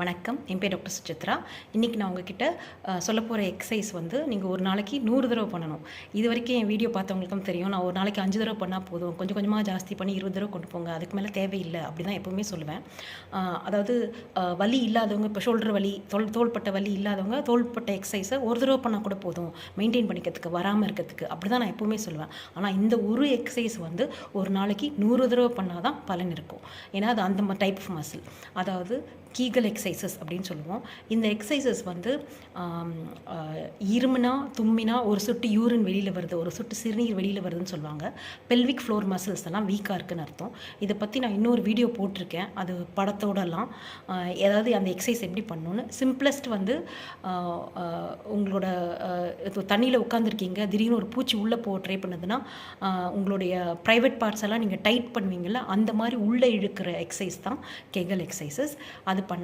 வணக்கம். என் பேர் டாக்டர் சுசித்ரா. இன்றைக்கி நான் உங்ககிட்ட சொல்ல போகிற எக்ஸசைஸ் வந்து நீங்கள் ஒரு நாளைக்கு நூறு தடவை பண்ணணும். இது வரைக்கும் என் வீடியோ பார்த்தவங்களுக்கும் தெரியும். நான் ஒரு நாளைக்கு அஞ்சு தடவை பண்ணால் போதும். கொஞ்சம் கொஞ்சமாக ஜாஸ்தி பண்ணி இருபது தடவை கொண்டு போங்க. அதுக்கு மேலே தேவையில்லை. அப்படி தான் எப்போவுமே சொல்லுவேன். அதாவது வலி இல்லாதவங்க இப்போ ஷோல்டர் வலி தோல் தோள்பட்ட வலி இல்லாதவங்க தோள்பட்ட எக்ஸசைஸை ஒரு தடவை பண்ணால் கூட போதும். மெயின்டைன் பண்ணிக்கிறதுக்கு வராமல் இருக்கிறதுக்கு. அப்படி தான் நான் எப்போவுமே சொல்லுவேன். ஆனால் இந்த ஒரு எக்ஸசைஸ் வந்து ஒரு நாளைக்கு நூறு தடவை பண்ணால் தான் பலன் இருக்கும். ஏன்னா அது அந்த டைப் ஆஃப் மசில் அதாவது கீகல் எக்ஸசைசஸ் அப்படின்னு சொல்லுவோம். இந்த எக்ஸசைசஸ் வந்து இருமுனா தும்மினா ஒரு சொட்டு யூரின் வெளியில் வருது ஒரு சொட்டு சிறுநீர் வெளியில் வருதுன்னு சொல்லுவாங்க. பெல்விக் ஃப்ளோர் மசில்ஸ் எல்லாம் வீக்காக இருக்குன்னு அர்த்தம். இதை பற்றி நான் இன்னொரு வீடியோ போட்டிருக்கேன். அது படத்தோடலாம். ஏதாவது அந்த எக்ஸசைஸ் எப்படி பண்ணணும்னு. சிம்பிளஸ்ட் வந்து உங்களோட தண்ணியில் உட்காந்துருக்கீங்க திடீர்னு ஒரு பூச்சி உள்ளே போக ட்ரை பண்ணுதுன்னா உங்களுடைய ப்ரைவேட் பார்ட்ஸ் எல்லாம் நீங்கள் டைட் பண்ணுவீங்கள்ல அந்த மாதிரி உள்ளே இழுக்கிற எக்ஸசைஸ் தான் கெகல் எக்ஸசைசஸ் அது பண்ண